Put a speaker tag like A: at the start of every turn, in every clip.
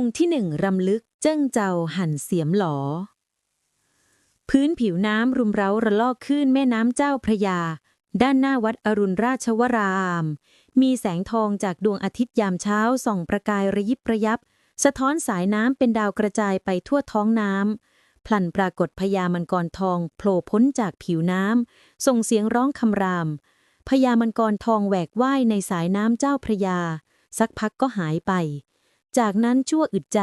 A: องค์ที่หนึ่งรำลึกเจิ้งเจ้าหันเสียมหลอ พื้นผิวน้ำรุมเร้าระลอกขึ้นแม่น้ำเจ้าพระยา ด้านหน้าวัดอรุณราชวราม มีแสงทองจากดวงอาทิตย์ยามเช้าส่องประกายระยิบระยับ สะท้อนสายน้ำเป็นดาวกระจายไปทั่วท้องน้ำพลันปรากฏพญามังกรทองโผล่พ้นจากผิวน้ำส่งเสียงร้องคำรามพญามังกรทองแหวกว่ายในสายน้ำเจ้าพระยา สักพักก็หายไป จากนั้นชั่วอึดใจ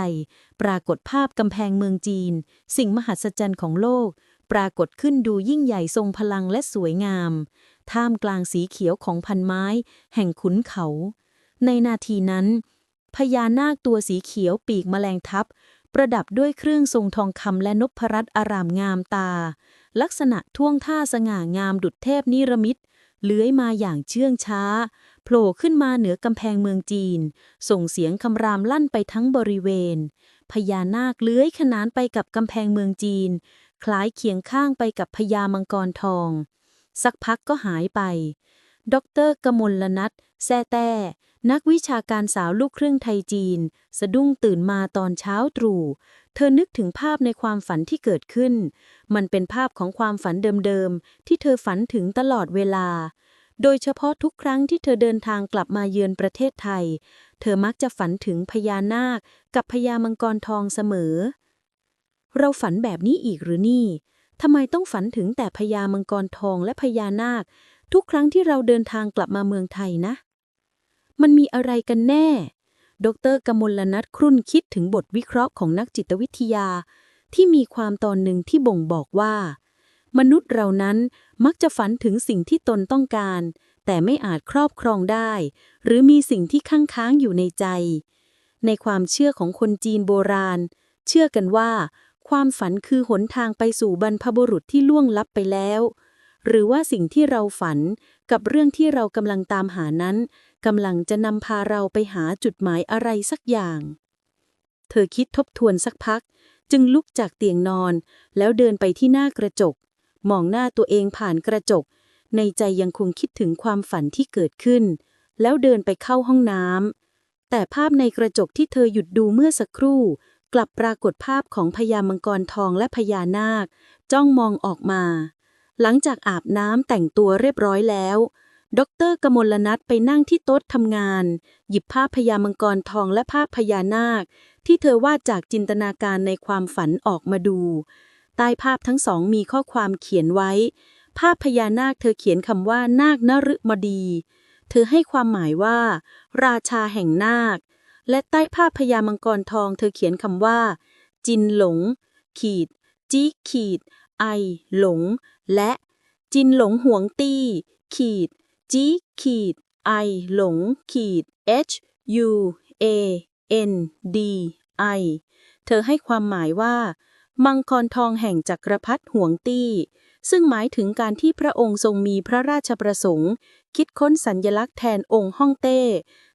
A: ปรากฏภาพกำแพงเมืองจีน สิ่งมหัศจรรย์ของโลก ปรากฏขึ้นดูยิ่งใหญ่ทรงพลังและสวยงาม ท่ามกลางสีเขียวของพันไม้ แห่งขุนเขา ในนาทีนั้น พญานาคตัวสีเขียวปีกแมลงทับ ประดับด้วยเครื่องทรงทองคำและนพรัตน์อารามงามตา ลักษณะท่วงท่าสง่างามดุจเทพนิรมิต เลื้อยมาอย่างเชื่องช้า โผล่ขึ้นมาเหนือกำแพงเมืองจีน ส่งเสียงคำรามลั่นไปทั้งบริเวณ พญานาคเลื้อยขนานไปกับกำแพงเมืองจีน คล้ายเคียงข้างไปกับพญามังกรทอง สักพักก็หายไป ดรกมลนัทแซ่แต้ นักวิชาการสาวลูกครึ่งไทยจีน สะดุ้งตื่นมาตอนเช้าตรู่ เธอนึกถึงภาพในความฝันที่เกิดขึ้น มันเป็นภาพของความฝันเดิมๆ ที่เธอฝันถึงตลอดเวลา โดยเฉพาะทุกครั้งที่เธอเดินทางกลับมาเยือนประเทศไทย เธอมักจะฝันถึงพญานาค กับพญามังกรทองเสมอ เราฝันแบบนี้อีกหรือนี่ทำไมต้องฝันถึงแต่พญามังกรทองและพญานาค ทุกครั้งที่เราเดินทางกลับมาเมืองไทยนะ มันมีอะไรกันแน่ ดรกมลนัทครุ่นคิดถึงบทวิเคราะห์ของนักจิตวิทยา ที่มีความตอนหนึ่งที่บ่งบอกว่า มนุษย์เรานั้นมักจะฝันถึงสิ่งที่ตนต้องการ แต่ไม่อาจครอบครองได้ หรือมีสิ่งที่ค้างค้างอยู่ในใจ ในความเชื่อของคนจีนโบราณ เชื่อกันว่า ความฝันคือหนทางไปสู่บรรพบุรุษที่ล่วงลับไปแล้ว หรือว่าสิ่งที่เราฝันกับเรื่องที่เรากำลังตามหานั้น กำลังจะนำพาเราไปหาจุดหมายอะไรสักอย่าง เธอคิดทบทวนสักพัก จึงลุกจากเตียงนอน แล้วเดินไปที่หน้ากระจก มองหน้าตัวเองผ่านกระจก ในใจยังคงคิดถึงความฝันที่เกิดขึ้น แล้วเดินไปเข้าห้องน้ำแต่ภาพในกระจกที่เธอหยุดดูเมื่อสักครู่ กลับปรากฏภาพของพญามังกรทองและพญานาค จ้องมองออกมา หลังจากอาบน้ำแต่งตัวเรียบร้อยแล้ว ดรกมลนัทไปนั่งที่โต๊ะทำงาน หยิบภาพพญามังกรทองและภาพพญานาค ที่เธอวาดจากจินตนาการในความฝันออกมาดู ใต้ภาพทั้งสองมีข้อความเขียนไว้ ภาพพญานาคเธอเขียนคำว่านาคนฤมดี เธอให้ความหมายว่า ราชาแห่งนาค และใต้ภาพพญามังกรทอง เธอเขียนคำว่า จินหลง ขีด จีขีด ไอ หลง และจินหลงห่วงตี้ ขีด จีขีดไอหลงขีด h u a n d i เธอให้ความหมายว่า มังกรทองแห่งจักรพรรดิหวงตี้ ซึ่งหมายถึงการที่พระองค์ทรงมีพระราชประสงค์ คิดค้นสัญญลักษณ์แทนองค์ฮ่องเต้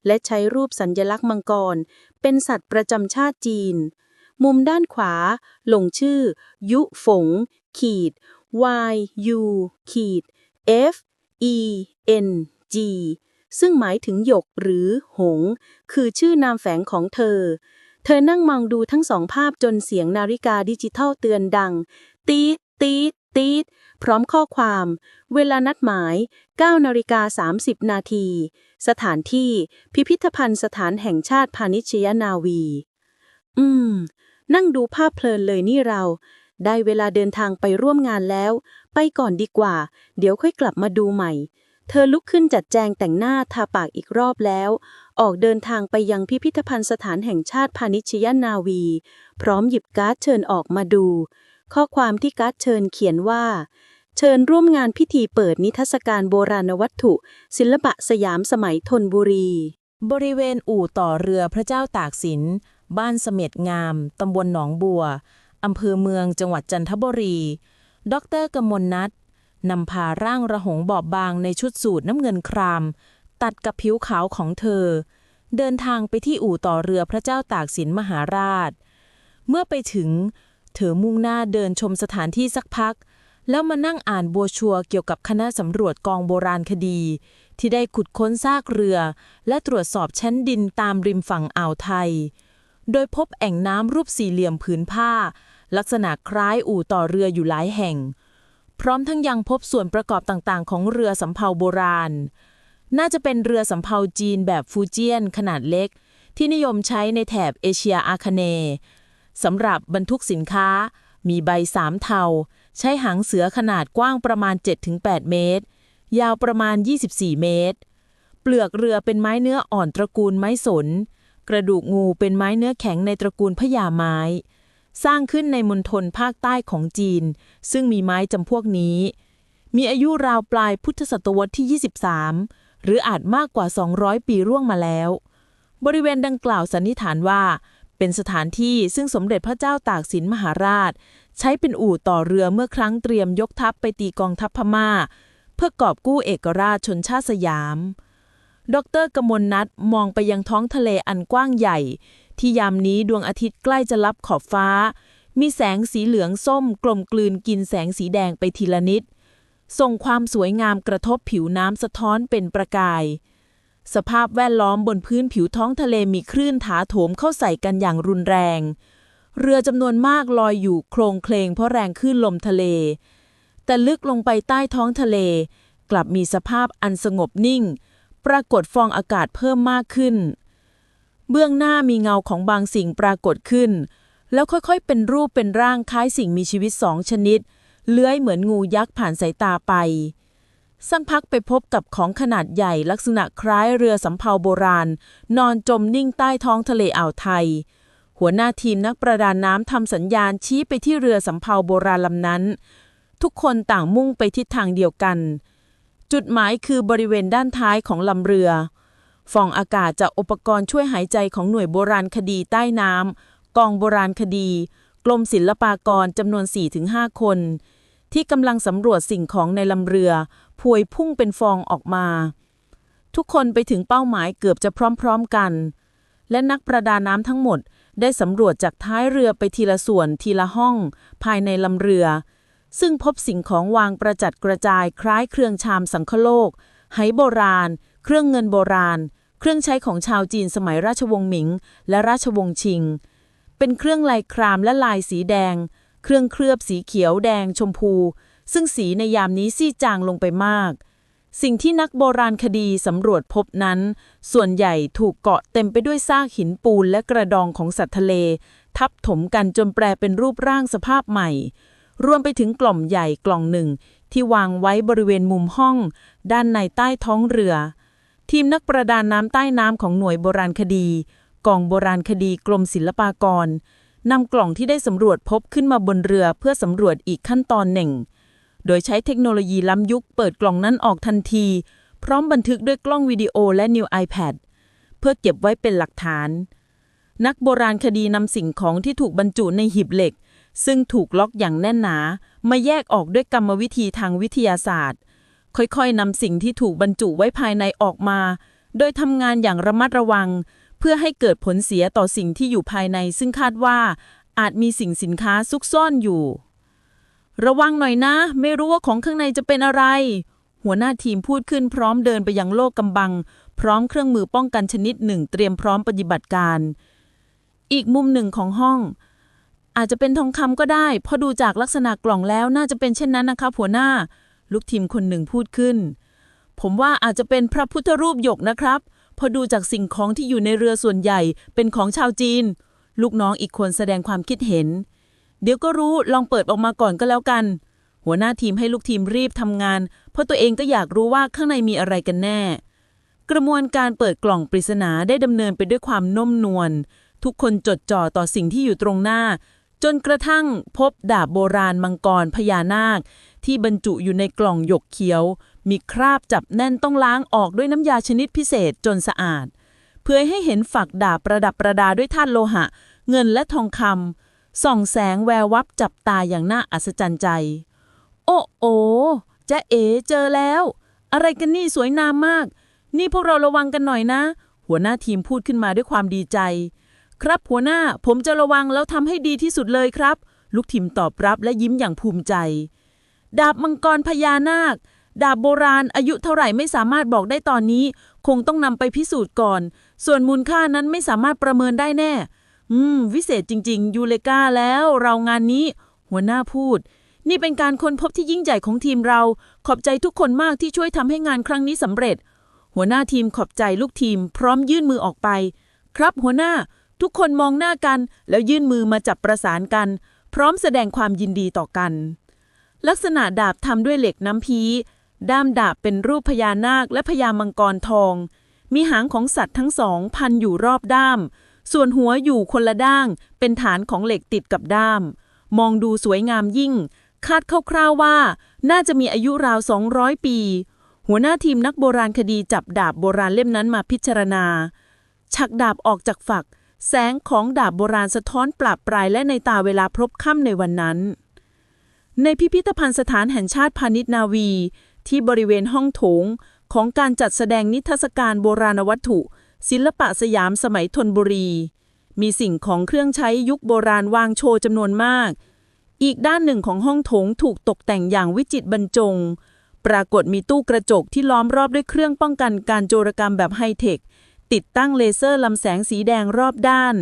A: และใช้รูปสัญญลักษณ์มังกร เป็นสัตว์ประจำชาติจีน มุมด้านขวา ลงชื่อ ยุฝง ขีด y u ขีด f e n g ซึ่งหมายถึงหยกหรือหง คือชื่อนามแฝงของเธอ เธอนั่งมองดูทั้งสองภาพจนเสียงนาฬิกาดิจิทัลเตือนดัง ตีดตีดตีดพร้อมข้อความ เวลานัดหมาย 9นาฬิกา30 นาที สถานที่พิพิธภัณฑ์สถานแห่งชาติพาณิชยนาวี อืม นั่งดูภาพเพลินเลยนี่เรา ได้เวลาเดินทางไปร่วมงานแล้ว ไปก่อนดีกว่า เดี๋ยวค่อยกลับมาดูใหม่ เธอลุกขึ้นจัดแจงแต่งหน้าทาปากอีกรอบแล้ว ออกเดินทางไปยังพิพิธภัณฑ์สถานแห่งชาติพาณิชยนาวี พร้อมหยิบการ์ดเชิญออกมาดู ข้อความที่การ์ดเชิญเขียนว่า เชิญร่วมงานพิธีเปิดนิทรรศการโบราณวัตถุ ศิลปะสยามสมัยธนบุรี
B: บริเวณอู่ต่อเรือพระเจ้าตากสิน บ้านเสม็ดงามตำบลหนองบัว อำเภอเมืองจังหวัดจันทบุรี ดรกมลนัทนำพาร่างระหงบอบบางในชุดสูทน้ำเงินคราม ตัดกับผิวขาวของเธอ เดินทางไปที่อู่ต่อเรือพระเจ้าตากสินมหาราช เมื่อไปถึง เธอมุ่งหน้าเดินชมสถานที่สักพัก แล้วมานั่งอ่านโบรชัวเกี่ยวกับคณะสำรวจกองโบราณคดี ที่ได้ขุดค้นซากเรือ และตรวจสอบชั้นดินตามริมฝั่งอ่าวไทย โดยพบแอ่งน้ำรูปสี่เหลี่ยมผืนผ้า ลักษณะคล้ายอู่ต่อเรืออยู่หลายแห่ง พร้อมทั้งยังพบส่วนประกอบต่างๆ ของเรือสำเภาโบราณ น่าจะเป็นเรือสำเภาจีนแบบฟูเจียนขนาดเล็ก ที่นิยมใช้ในแถบเอเชียอาคเนย์สำหรับบรรทุกสินค้า มีใบสามเทา ใช้หางเสือขนาดกว้างประมาณ 7-8 เมตร ยาวประมาณ 24 เมตร เปลือกเรือเป็นไม้เนื้ออ่อนตระกูลไม้สน กระดูกงูเป็นไม้เนื้อแข็งในตระกูลพญาไม้ สร้างขึ้นในมณฑลภาคใต้ของจีน ซึ่งมีไม้จำพวกนี้ มีอายุราวปลายพุทธศตวรรษที่ 23 หรืออาจมากกว่า 200 ปีร่วงมาแล้ว บริเวณดังกล่าวสันนิษฐานว่า เป็นสถานที่ซึ่งสมเด็จพระเจ้าตากสินมหาราช ใช้เป็นอู่ต่อเรือเมื่อครั้งเตรียมยกทัพไปตีกองทัพพม่า เพื่อกอบกู้เอกราชชนชาติสยาม ดรกมลนัทมองไปยังท้องทะเลอันกว้างใหญ่ ที่ยามนี้ดวงอาทิตย์ใกล้จะลับขอบฟ้า มีแสงสีเหลืองส้มกลมกลืนกินแสงสีแดงไปทีละนิด ส่งความสวยงามกระทบผิวน้ำสะท้อนเป็นประกาย สภาพแวดล้อมบนพื้นผิวท้องทะเลมีคลื่นถาโถมเข้าใส่กันอย่างรุนแรง เรือจำนวนมากลอยอยู่โครงเคลงเพราะแรงคลื่นลมทะเล แต่ลึกลงไปใต้ท้องทะเล กลับมีสภาพอันสงบนิ่ง ปรากฏฟองอากาศเพิ่มมากขึ้น เบื้องหน้ามีเงาของบางสิ่งปรากฏขึ้น แล้วค่อยๆ เป็นรูปเป็นร่างคล้ายสิ่งมีชีวิตสองชนิด เลื้อยเหมือนงูยักษ์ผ่านสายตาไปสักพักไปพบกับของขนาดใหญ่ลักษณะคล้ายเรือสำเภาโบราณ นอนจมนิ่งใต้ท้องทะเลอ่าวไทย หัวหน้าทีมนักประดาน้ำทำสัญญาณชี้ไปที่เรือสำเภาโบราณลำนั้น ทุกคนต่างมุ่งไปทิศทางเดียวกัน จุดหมายคือบริเวณด้านท้ายของลำเรือ ฟองอากาศจากอุปกรณ์ช่วยหายใจของหน่วยโบราณคดีใต้น้ำกองโบราณคดี กรมศิลปากรจำนวน 4-5 คน ที่กำลังสำรวจสิ่งของในลำเรือ พวยพุ่งเป็นฟองออกมา ทุกคนไปถึงเป้าหมายเกือบจะพร้อมๆกัน และนักประดาน้ำทั้งหมดได้สำรวจจากท้ายเรือไปทีละส่วนทีละห้อง ภายในลำเรือ ซึ่งพบสิ่งของวางประจัดกระจายคล้ายเครื่องชามสังคโลกไหโบราณ เครื่องเงินโบราณ เครื่องใช้ของชาวจีนสมัยราชวงศ์หมิง และราชวงศ์ชิง เป็นเครื่องลายครามและลายสีแดง เครื่องเคลือบสีเขียวแดงชมพู ซึ่งสีในยามนี้ซีจางลงไปมาก สิ่งที่นักโบราณคดีสำรวจพบนั้น ส่วนใหญ่ถูกเกาะเต็มไปด้วยซากหินปูนและกระดองของสัตว์ทะเล ทับถมกันจนแปลเป็นรูปร่างสภาพใหม่รวมไปถึงกล่องใหญ่กล่องหนึ่งที่วางไว้บริเวณมุมห้อง ด้านในใต้ท้องเรือ ทีมนักประดาน้ำใต้น้ำของหน่วยโบราณคดี กองโบราณคดีกรมศิลปากรนำกล่องที่ได้สำรวจพบขึ้นมาบนเรือเพื่อสำรวจอีกขั้นตอนหนึ่ง โดยใช้เทคโนโลยีล้ำยุคเปิดกล่องนั้นออกทันที พร้อมบันทึกด้วยกล้องวิดีโอและนิว iPad เพื่อเก็บไว้เป็นหลักฐาน นักโบราณคดีนำสิ่งของที่ถูกบรรจุในหีบเหล็ก ซึ่งถูกล็อกอย่างแน่นหนา มาแยกออกด้วยกรรมวิธีทางวิทยาศาสตร์ ค่อยๆนำสิ่งที่ถูกบรรจุไว้ภายในออกมา โดยทำงานอย่างระมัดระวัง เพื่อให้เกิดผลเสียต่อสิ่งที่อยู่ภายใน ซึ่งคาดว่า อาจมีสิ่งสินค้าซุกซ่อนอยู่ ระวังหน่อยนะ ไม่รู้ว่าของข้างในจะเป็นอะไร หัวหน้าทีมพูดขึ้นพร้อมเดินไปยังโลกกำบัง พร้อมเครื่องมือป้องกันชนิดหนึ่ง เตรียมพร้อมปฏิบัติการ อีกมุมหนึ่งของห้อง อาจจะเป็นทองคำก็ได้พราะดูจากลักษณะกล่องแล้วน่าจะเป็นเช่นนั้นนะครับหัวหน้า ลูกทีมคนหนึ่งพูดขึ้น ผมว่าอาจจะเป็นพระพุทธรูปหยกนะครับเพอดูจากสิ่งของที่อยู่ในเรือส่วนใหญ่เป็นของชาวจีน ลูกน้องอีกคนแสดงความคิดเห็น เดี๋ยวก็รู้ลองเปิดออกมาก่อนก็แล้วกัน หัวหน้าทีมให้ลูกทีมรีบทำงาน เพราะตัวเองก็อยากรู้ว่าข้างในมีอะไรกันแน่ กระบวนการเปิดกล่องปริศนาได้ดำเนินไปด้วยความนุ่มนวลทุกคนจดจ่อต่อสิ่งที่อยู่ตรงหน้า จนกระทั่งพบดาบโบราณมังกรพญานาค ที่บรรจุอยู่ในกล่องหยกเขียว มีคราบจับแน่นต้องล้างออกด้วยน้ำยาชนิดพิเศษจนสะอาด เพื่อให้เห็นฝักดาบประดับประดาด้วยธาตุโลหะ เงินและทองคำส่องแสงแวววับจับตาอย่างน่าอัศจรรย์ใจ โอ้โอจ๊ะเอ๋เจอแล้ว อะไรกันนี่สวยงามมาก นี่พวกเราระวังกันหน่อยนะ หัวหน้าทีมพูดขึ้นมาด้วยความดีใจ ครับหัวหน้าผมจะระวังแล้วทำให้ดีที่สุดเลยครับ ลูกทีมตอบรับและยิ้มอย่างภูมิใจ ดาบมังกรพญานาค ดาบโบราณอายุเท่าไหร่ไม่สามารถบอกได้ตอนนี้ คงต้องนำไปพิสูจน์ก่อน ส่วนมูลค่านั้นไม่สามารถประเมินได้แน่
C: อืม วิเศษจริง ๆ ยูเลกาแล้วเรางานนี้ หัวหน้าพูด นี่เป็นการค้นพบที่ยิ่งใหญ่ของทีมเรา ขอบใจทุกคนมากที่ช่วยทำให้งานครั้งนี้สำเร็จ หัวหน้าทีมขอบใจลูกทีม พร้อมยื่นมือออกไป ครับหัวหน้า ทุกคนมองหน้ากัน แล้วยื่นมือมาจับประสานกัน พร้อมแสดงความยินดีต่อกัน ลักษณะดาบทำด้วยเหล็กน้ำพี ด้ามดาบเป็นรูปพญานาคและพญามังกรทอง มีหางของสัตว์ทั้งสองพันอยู่รอบด้าม ส่วนหัวอยู่คนละด้าง เป็นฐานของเหล็กติดกับด้าม มองดูสวยงามยิ่ง คาดคร่าวๆว่า น่าจะมีอายุราว 200 ปี หัวหน้าทีมนักโบราณคดีจับดาบโบราณเล่มนั้นมาพิจารณา ชักดาบออกจากฝัก แสงของดาบโบราณสะท้อนปราบปรายและในตาเวลาพรบค่ำในวันนั้น ในพิพิธภัณฑ์สถานแห่งชาติพาณิชย์นาวี ที่บริเวณห้องโถง ของการจัดแสดงนิทรรศการโบราณวัตถุ ศิลปะสยามสมัยธนบุรี มีสิ่งของเครื่องใช้ยุคโบราณวางโชว์จำนวนมาก อีกด้านหนึ่งของห้องโถงถูกตกแต่งอย่างวิจิตรบรรจง ปรากฏมีตู้กระจกที่ล้อมรอบด้วยเครื่องป้องกันการโจรกรรมแบบไฮเทค ติดตั้งเลเซอร์ลำแสงสีแดงรอบด้าน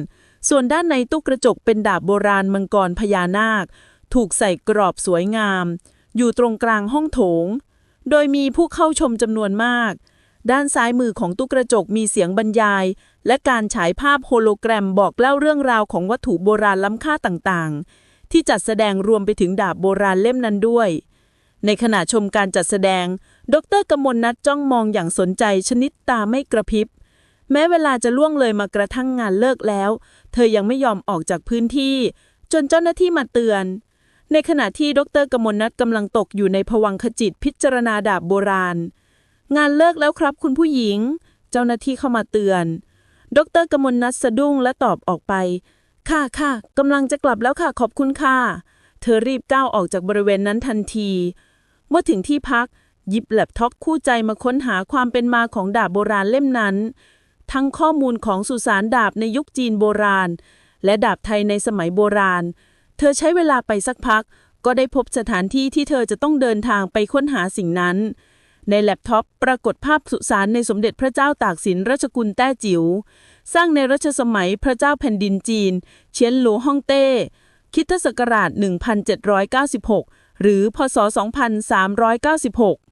C: ส่วนด้านในตู้กระจกเป็นดาบโบราณมังกรพญานาค ถูกใส่กรอบสวยงาม อยู่ตรงกลางห้องโถง โดยมีผู้เข้าชมจำนวนมาก ด้านซ้ายมือของตู้กระจกมีเสียงบรรยาย และการฉายภาพโฮโลแกรมบอกเล่าเรื่องราวของวัตถุโบราณล้ำค่าต่างๆ ที่จัดแสดงรวมไปถึงดาบโบราณเล่มนั้นด้วย ในขณะชมการจัดแสดง ดรกมลนัทจ้องมองอย่างสนใจชนิดตาไม่กระพริบแม้เวลาจะล่วงเลยมากระทั่งงานเลิกแล้ว เธอยังไม่ยอมออกจากพื้นที่ จนเจ้าหน้าที่มาเตือน ในขณะที่ดรกมลนัทกำลังตกอยู่ในภวังคจิตพิจารณาดาบโบราณ งานเลิกแล้วครับคุณผู้หญิง เจ้าหน้าที่เข้ามาเตือน ดรกมลนัทสะดุ้งและตอบออกไป ค่ะค่ะกำลังจะกลับแล้วค่ะขอบคุณค่ะ เธอรีบก้าวออกจากบริเวณนั้นทันที เมื่อถึงที่พัก หยิบแล็ปท็อปคู่ใจมาค้นหาความเป็นมาของดาบโบราณเล่มนั้น ทั้งข้อมูลของสุสานดาบในยุคจีนโบราณ และดาบไทยในสมัยโบราณ เธอใช้เวลาไปสักพัก ก็ได้พบสถานที่ที่เธอจะต้องเดินทางไปค้นหาสิ่งนั้น ในแล็ปท็อปปรากฏภาพสุสานในสมเด็จพระเจ้าตากสินรัชกุลแต้จิ๋วสร้างในรัชสมัยพระเจ้าแผ่นดินจีน เชียนหลูฮ่องเต้คริดศักราช 1796 หรือพศ 2396